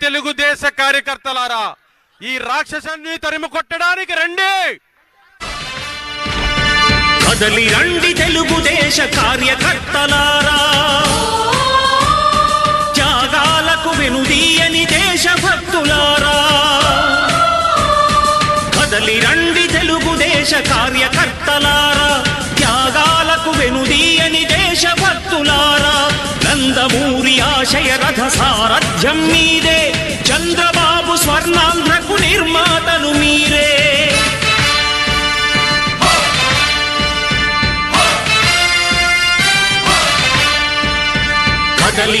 తెలుగుదేశ కార్యకర్తలారా ఈ రాక్షసాన్ని తరిమి కొట్టడానికి రండి! కదలి రండి తెలుగుదేశ కార్యకర్తలారా! త్యాగాలకు వెనుదీయని దేశభక్తులారా! కదలి రండి తెలుగుదేశ కార్యకర్తలారా! త్యాగాలకు వెనుదీయని దేశభక్తులారా! నందమూరి ఆశయ రథ సారథ్యం మీదే చంద్రబాబు స్వర్ణాంధ్రకు నిర్మాతలు మీరే. కదలి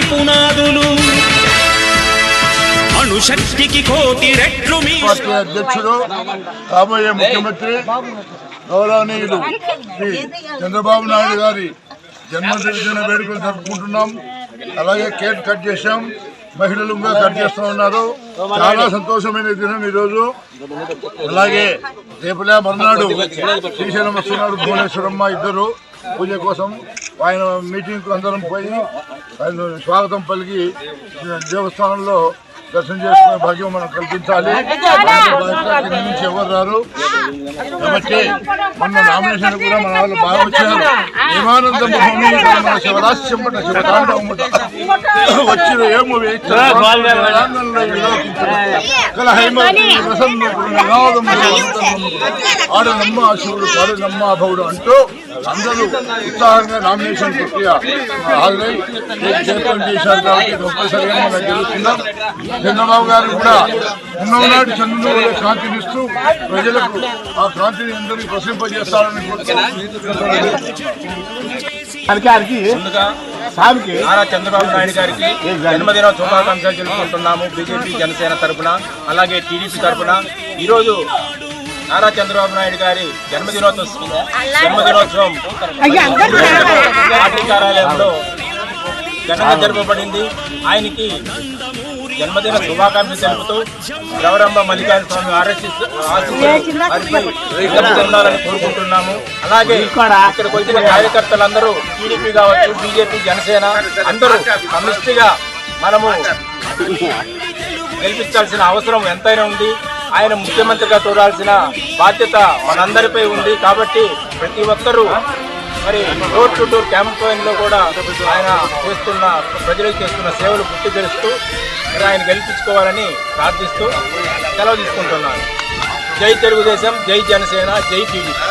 ప్రగతి పునాదులు అణుశక్తికి కోటి రెట్లు మీ పార్టీ అధ్యక్షుడు రాబోయే ముఖ్యమంత్రి గౌరవనీయులు శ్రీ చంద్రబాబు నాయుడు గారి జన్మదిన వేడుకలు జరుపుకుంటున్నాం. అలాగే కేక్ కట్ చేశాం. మహిళలు కూడా కట్ చేస్తూ ఉన్నారు. చాలా సంతోషమైన దినం ఈరోజు. అలాగే రేపులే మర్నాడు శ్రీశైలం వస్తున్నాడు భువనేశ్వరమ్మ ఇద్దరు. పూజ కోసం ఆయన మీటింగ్ అందరం పోయి ఆయన స్వాగతం పలికి దేవస్థానంలో దర్శనం చేసుకునే భాగ్యం మనం కల్పించాలి. నుంచి ఎవరు రారు? కాబట్టి మొన్న నామినేషన్ కూడా మన వాళ్ళు బాగా వచ్చారు. విమానంద భూమి మన శివరాశ్యం పట్ల శివతాండవం వచ్చిన ఏమో ఆడనమ్మ శివుడు పాడనమ్మ భవుడు అంటూ అందరూ ఉత్సాహంగా నామినేషన్ ప్రక్రియ హాజరై జయప్రదం చేశారు కాబట్టి ఒక్కసారిగా మనం గెలుస్తున్నాం. చంద్రబాబు గారు కూడా ఉన్ననాటి చంద్రబాబు క్రాంతినిస్తూ ప్రజలకు ఆ క్రాంతిని అందరినీ ప్రసరింపజేస్తారని ముందుగా నారా చంద్రబాబు నాయుడు గారికి జన్మదిన శుభాకాంక్షలు తెలుపుకుంటున్నాము బీజేపీ జనసేన తరపున అలాగే టీడీపీ తరపున. ఈరోజు నారా చంద్రబాబు నాయుడు గారి జన్మదినోత్సవం. జన్మదినోత్సవం పార్టీ కార్యాలయంలో ఘనంగా జరపబడింది ఆయనకి జన్మదిన శుభాకాంక్షలు తెలుపుతూ గౌరమ్మ మల్లికార్జున స్వామి ఉండాలని కోరుకుంటున్నాము. అలాగే ఇక్కడికి వచ్చిన కార్యకర్తలందరూ టీడీపీ కావచ్చు బీజేపీ జనసేన అందరూ సమిష్టిగా మనము గెలిపించాల్సిన అవసరం ఎంతైనా ఉంది. ఆయన ముఖ్యమంత్రిగా చూడాల్సిన బాధ్యత మనందరిపై ఉంది కాబట్టి ప్రతి ఒక్కరూ మరి డోర్ టు డోర్ క్యాంపెయిన్లో కూడా ఆయన చేస్తున్న ప్రజలకు చేస్తున్న సేవలు గుర్తు తెలుస్తూ మరి ఆయన గెలిపించుకోవాలని ప్రార్థిస్తూ సెలవు తీసుకుంటున్నాను. జై తెలుగుదేశం జై జనసేన జై టీడీపీ.